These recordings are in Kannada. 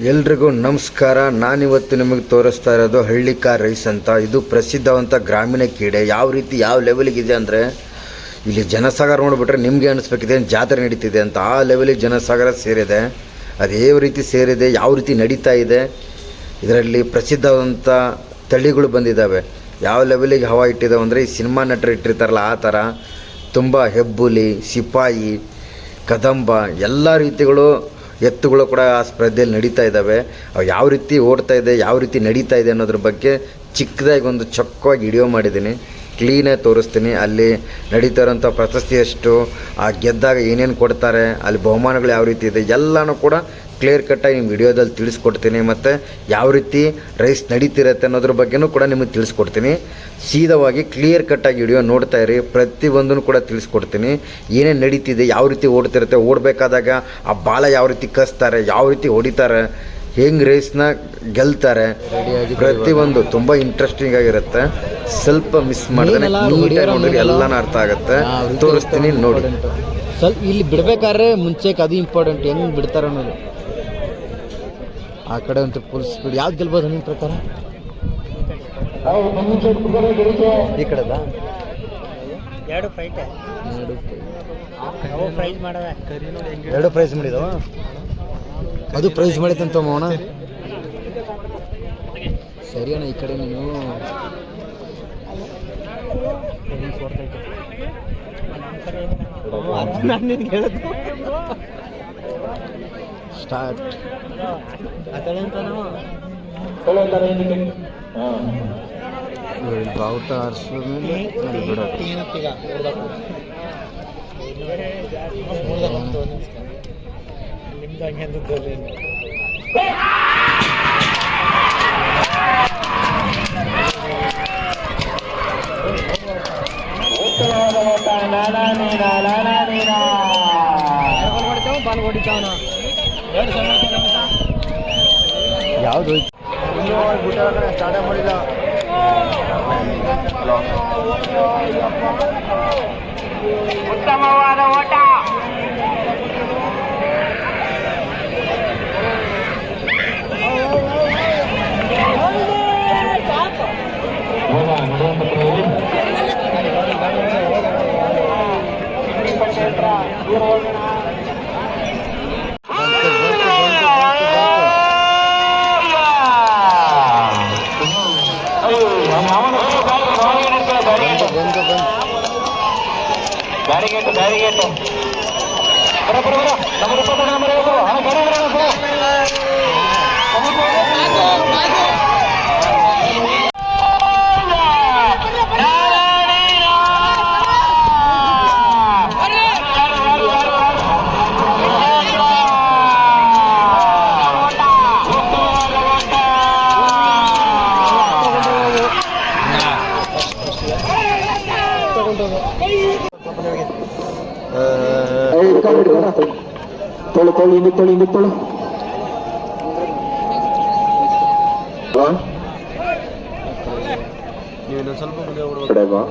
ಎಲ್ರಿಗೂ ನಮಸ್ಕಾರ. ನಾನಿವತ್ತು ನಿಮಗೆ ತೋರಿಸ್ತಾ ಇರೋದು ಹಳ್ಳಿಕಾರ್ ರೈಸ್ ಅಂತ. ಇದು ಪ್ರಸಿದ್ಧವಂತ ಗ್ರಾಮೀಣ ಕ್ರೀಡೆ. ಯಾವ ರೀತಿ, ಯಾವ ಲೆವೆಲಿಗಿದೆ ಅಂದರೆ ಇಲ್ಲಿ ಜನಸಾಗರ ನೋಡಿಬಿಟ್ರೆ ನಿಮಗೆ ಅನಿಸ್ಬೇಕಿದೆ ಜಾತ್ರೆ ನಡೀತಿದೆ ಅಂತ. ಆ ಲೆವೆಲಿಗೆ ಜನಸಾಗರ ಸೇರಿದೆ. ಅದು ಯಾವ ರೀತಿ ಸೇರಿದೆ, ಯಾವ ರೀತಿ ನಡೀತಾ ಇದೆ. ಇದರಲ್ಲಿ ಪ್ರಸಿದ್ಧವಂಥ ತಳಿಗಳು ಬಂದಿದ್ದಾವೆ ಯಾವ ಲೆವೆಲಿಗೆ ಹವಾ ಇಟ್ಟಿದ್ದಾವೆ ಅಂದರೆ ಈ ಸಿನಿಮಾ ನಟರು ಇಟ್ಟಿರ್ತಾರಲ್ಲ, ಆ ಥರ ತುಂಬ ಹೆಬ್ಬುಲಿ, ಸಿಪಾಯಿ, ಕದಂಬ, ಎಲ್ಲ ರೀತಿಗಳು ಎತ್ತುಗಳು ಕೂಡ ಆ ಸ್ಪರ್ಧೆಯಲ್ಲಿ ನಡೀತಾ ಇದ್ದಾವೆ. ಅವು ಯಾವ ರೀತಿ ಓಡ್ತಾ ಇದೆ, ಯಾವ ರೀತಿ ನಡೀತಾ ಇದೆ ಅನ್ನೋದ್ರ ಬಗ್ಗೆ ಚಿಕ್ಕದಾಗಿ ಒಂದು ಚೊಕ್ಕವಾಗಿ ವಿಡಿಯೋ ಮಾಡಿದ್ದೀನಿ. ಕ್ಲೀನಾಗಿ ತೋರಿಸ್ತೀನಿ. ಅಲ್ಲಿ ನಡೀತಾ ಇರೋಂಥ ಪ್ರಶಸ್ತಿ ಎಷ್ಟು ಆ ಗೆದ್ದಾಗ ಏನೇನು ಕೊಡ್ತಾರೆ, ಅಲ್ಲಿ ಬಹುಮಾನಗಳು ಯಾವ ರೀತಿ ಇದೆ, ಎಲ್ಲನೂ ಕೂಡ ಕ್ಲಿಯರ್ ಕಟ್ಟಾಗಿ ನಿಮ್ಮ ವಿಡಿಯೋದಲ್ಲಿ ತಿಳಿಸ್ಕೊಡ್ತೀನಿ ಮತ್ತು ಯಾವ ರೀತಿ ರೈಸ್ ನಡೀತಿರತ್ತೆ ಅನ್ನೋದ್ರ ಬಗ್ಗೆನೂ ಕೂಡ ನಿಮಗೆ ತಿಳಿಸ್ಕೊಡ್ತೀನಿ. ಸೀದವಾಗಿ ಕ್ಲಿಯರ್ ಕಟ್ಟಾಗಿ ವಿಡಿಯೋ ನೋಡ್ತಾ ಇರಿ ಪ್ರತಿಯೊಂದನ್ನು ಕೂಡ ತಿಳಿಸ್ಕೊಡ್ತೀನಿ. ಏನೇನು ನಡೀತಿದೆ ಯಾವ ರೀತಿ ಓಡ್ತಿರುತ್ತೆ ಓಡಬೇಕಾದಾಗ ಆ ಬಾಲ ಯಾವ ರೀತಿ ಕಸ್ತಾರೆ ಯಾವ ರೀತಿ ಹೊಡಿತಾರೆ ಹೆಂಗೆ ರೇಸ್ನ ಗೆಲ್ತಾರೆ ಪ್ರತಿಯೊಂದು ತುಂಬ ಇಂಟ್ರೆಸ್ಟಿಂಗ್ ಆಗಿರುತ್ತೆ. ಸ್ವಲ್ಪ ಮಿಸ್ ಮಾಡಿದ್ರೆ ನೀಟಾಗಿ ನೋಡಿದ್ರೆ ಎಲ್ಲನೂ ಅರ್ಥ ಆಗುತ್ತೆ. ತೋರಿಸ್ತೀನಿ ನೋಡಿ. ಸ್ವಲ್ಪ ಇಲ್ಲಿ ಬಿಡ್ಬೇಕಾದ್ರೆ ಮುಂಚೆಗೆ ಅದು ಇಂಪಾರ್ಟೆಂಟ್ ಹೆಂಗೆ ಬಿಡ್ತಾರೆ ಅನ್ನೋದು. ಆ ಕಡೆ ಒಂದು ಫುಲ್ ಸ್ಪೀಡ್ ಯಾವ್ದು ಗೆಲ್ಬೋದು ನಿಮ್ಮ ಪ್ರಕಾರ? ಈ ಕಡೆದಾ? ಎರಡು ಎರಡು ಪ್ರೈಸ್ ಮಾಡಿದವ? ಅದು ಪ್ರೈಸ್ ಮಾಡಿದಂತ ಮೋಣ ಸರಿ ಅಣ್ಣ ಈ ಕಡೆ ನಿನ್ಗೆ ಸ್ಟಾರ್ಟ್ ನಾವು ಬಾವುಟ ಆರಿಸೋ ಮೇಲೆ ಬಾಲ್ ಹೊಡಿತಾವನ ಎರಡು ಸ್ಟಾರ್ಟ್ ಮಾಡಿಲ್ಲ ಉತ್ತಮವಾದ ಓಟ ಬಂತು, ಬ್ಯಾರಿಗೇಟ್ ಬ್ಯಾರಿಗೇಟ್ ಬರ ಬರ ಬರ ನಮ್ಮ ರೂಪಾಯಿ ನಂಬರ್ ಹೇಳ್ಬೋದು ಹಣ ಗಾಡಿ ಬರೋಣ ತೊಳು ತೊಳು ಹಿಂದೆ ತೊಳು ಹಿಂದೆ ತೊಳು ಕಡೆ ಬಾ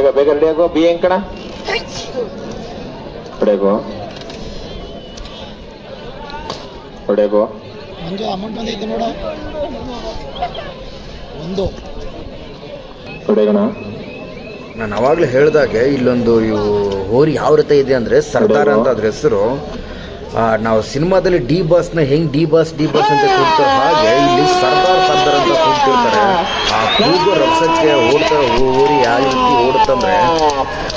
ಬೇಗ ಬೇಗ ರೆಡಿ ಆಗೋ? ಬಿ ಅಂಕಣ ಹೊಡೆಗೋ? ಹೊಡೆಗೋ? ಅಮೌಂಟ್ ಬಂದೈತೆ ನೋಡ. ಒಂದು. ಹೊಡೆಗಣ ನಾನು ಅವಾಗಲೇ ಹೇಳಿದಾಗೆ ಇಲ್ಲೊಂದು ಇವು ಹೋರಿ ಯಾವ ರೀತಿ ಇದೆ ಅಂದರೆ ಸರ್ದಾರ ಅಂತ ಅದ್ರ ಹೆಸರು. ನಾವು ಸಿನಿಮಾದಲ್ಲಿ ಡಿ ಬಾಸ್ನ ಹೆಂಗ್ ಡಿ ಬಾಸ್ ಡಿ ಬಾಸ್ ಅಂತ ಕೂಗ್ತಾರೆ ಹಾಗೆ ಇಲ್ಲಿ ಸರ್ದಾರ್ ಸರ್ದಾರ್ ಅಂತ ಕೂಗ್ತಿರ್ತಾರೆ. ಆ ಕೂಗು ರಕ್ಷಕ್ಕೆ ಓಡ್ತಾ ಓರಿ ಯಾವ ರೀತಿ ಓಡುತ್ತಂದ್ರೆ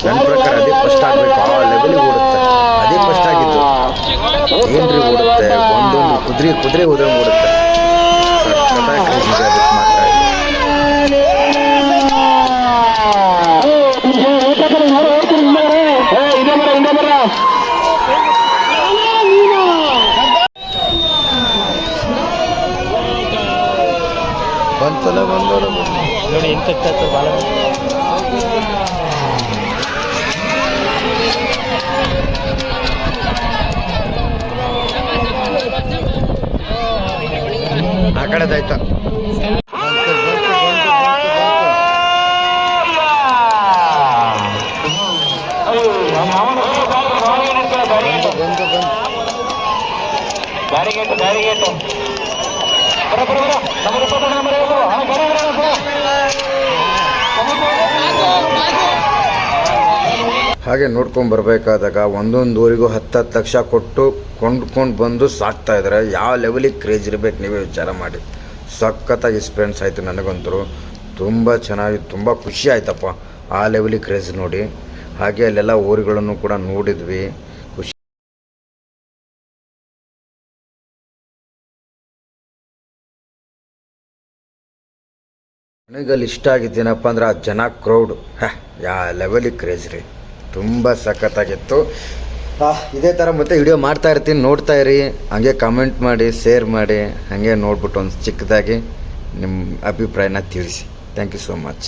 ನನ್ನ ಪ್ರಕಾರ ಅದೇ ಫಸ್ಟ್ ಆಗಬೇಕು. ಆ ಲೆವೆಲಿಗೆ ಓಡುತ್ತೆ. ಅದೇ ಫಸ್ಟ್ ಆಗಿದ್ದು. ಏನ್ರಿ ಓಡುತ್ತೆ? ಒಂದೊಂದು ಕುದುರೆ ಕುದುರೆ ಹೋದಂಗೆ ಓಡುತ್ತೆ ಸಖತ್ತಾಗಿ crazy ಇದೆ ಅದಕ್ಕೆ ಮಾತ್ರ ಇಲ್ಲಿ. ಓ ನೋಡಿ ಎಂತ ಬಾಲ ಆ ಕಡೆದಾಯ್ತು ಬ್ಯಾರಿಗೇಟ್ ಬ್ಯಾರಿಗೇಟ್ ಹಾಗೆ ನೋಡ್ಕೊಂಡು ಬರಬೇಕಾದಾಗ ಒಂದೊಂದು ಊರಿಗೂ ಹತ್ತು ಹತ್ತು ಲಕ್ಷ ಕೊಟ್ಟು ಕೊಂಡ್ಕೊಂಡು ಬಂದು ಸಾಕ್ತಾ ಇದ್ದಾರೆ ಯಾವ ಲೆವೆಲಿಗೆ ಕ್ರೇಜ್ ಇರಬೇಕು ನೀವೇ ವಿಚಾರ ಮಾಡಿ. ಸಖತ್ತಾಗಿ ಎಕ್ಸ್ಪೀರಿಯನ್ಸ್ ಆಯಿತು ನನಗಂತೂ. ತುಂಬ ಚೆನ್ನಾಗಿ, ತುಂಬ ಖುಷಿ ಆಯ್ತಪ್ಪ ಆ ಲೆವೆಲಿಗೆ ಕ್ರೇಜ್ ನೋಡಿ. ಹಾಗೆ ಅಲ್ಲೆಲ್ಲ ಊರುಗಳನ್ನು ಕೂಡ ನೋಡಿದ್ವಿ. ನನಗಲ್ಲಿ ಇಷ್ಟ ಆಗಿದ್ದೇನಪ್ಪ ಅಂದ್ರೆ ಆ ಜನ ಕ್ರೌಡ್ ಯಾ ಲೆವೆಲಿಗೆ ಕ್ರೇಜ್ ರೀ. ತುಂಬ ಸಖತ್ತಾಗಿತ್ತು ಇದೇ ಥರ ಮತ್ತೆ ವಿಡಿಯೋ ಮಾಡ್ತಾ ಇರ್ತೀನಿ, ನೋಡ್ತಾ ಇರಿ. ಹಂಗೆ ಕಮೆಂಟ್ ಮಾಡಿ ಶೇರ್ ಮಾಡಿ, ಹಾಗೆ ನೋಡ್ಬಿಟ್ಟು ಒಂದು ಚಿಕ್ಕದಾಗಿ ನಿಮ್ಮ ಅಭಿಪ್ರಾಯನ ತಿಳಿಸಿ. Thank you so much